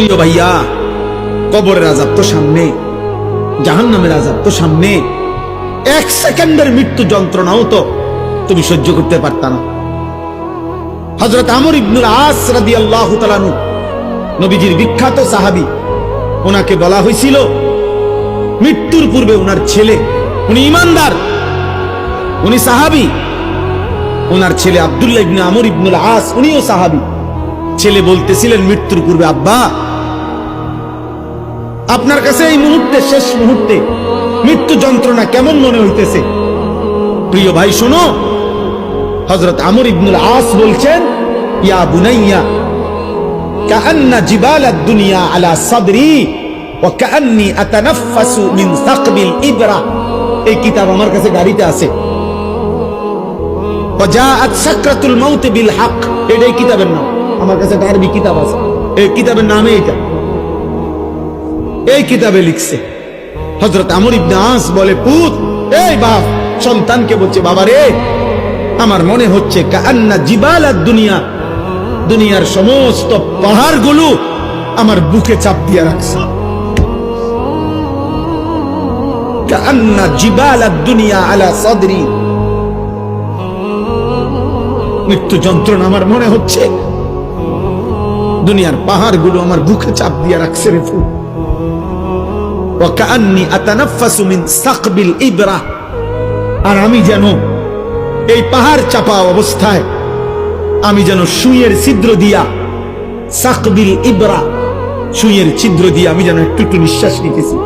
প্রিয় ভাইয়া, কবরের আজাব তো সামনে জাহান নামের আজাব তো সামনে। এক সেকেন্ডের মৃত্যু যন্ত্রণাও তো তুমি সহ্য করতে পারত না। হজরত আমর ইবনুল আস রাদি আল্লাহ তালানু নবীজির বিখ্যাত সাহাবি, ওনাকে বলা হয়েছিল, মৃত্যুর পূর্বে ওনার ছেলে, উনি ইমানদার, উনি সাহাবি, ওনার ছেলে আব্দুল্লাহ ইবনে আমর ইবনুল আস, উনিও সাহাবি। ছেলে বলতেছিলেন, মৃত্যুর পূর্বে আব্বা আপনার কাছে এই মুহূর্তে শেষ মুহূর্তে মৃত্যু যন্ত্রণা কেমন মনে হইতেছে প্রিয় ভাই শোনো হজরত আমর ইবনুল আস বলছেন ইয়া বুনাইয়া كأن جبال الدنيا على صدري وكأني أتنفس من ثقب الإبرة এই কিতাব আমার কাছে গাড়িতে আছে وجاءت سكرة الموت بالحق এটাই কিতাবের নাম আমার কাছে একটা আরবি কিতাব আছে এই কিতাবের নামে এটা এই কিতাবে লিখছে। হজরত আমর ইবনে আস বলে, পুত, এই বাপ, সন্তানকে বলছে বাবা রে আমার মনে হচ্ছে কান্না জিবাল আর দুনিয়া। দুনিয়ার সমস্ত পাহাড়গুলো আমার বুকে চাপ দিয়ে রাখছে। কান্না জিবাল আর দুনিয়া আলা সদরি। মৃত্যু যন্ত্রণা আমার মনে হচ্ছে। দুনিয়ার পাহাড়গুলো আমার বুকে চাপ দিয়ে রাখছে রে ফুল আতানাফাসু মিন সাকবিল ইবরা। আর আমি যেন এই পাহাড় চাপা অবস্থায়, আমি যেন সুইয়ের ছিদ্র দিয়া, সাকবিল ইবরা সুইয়ের ছিদ্র দিয়া আমি যেন একটু একটু নিঃশ্বাস নিতেছি।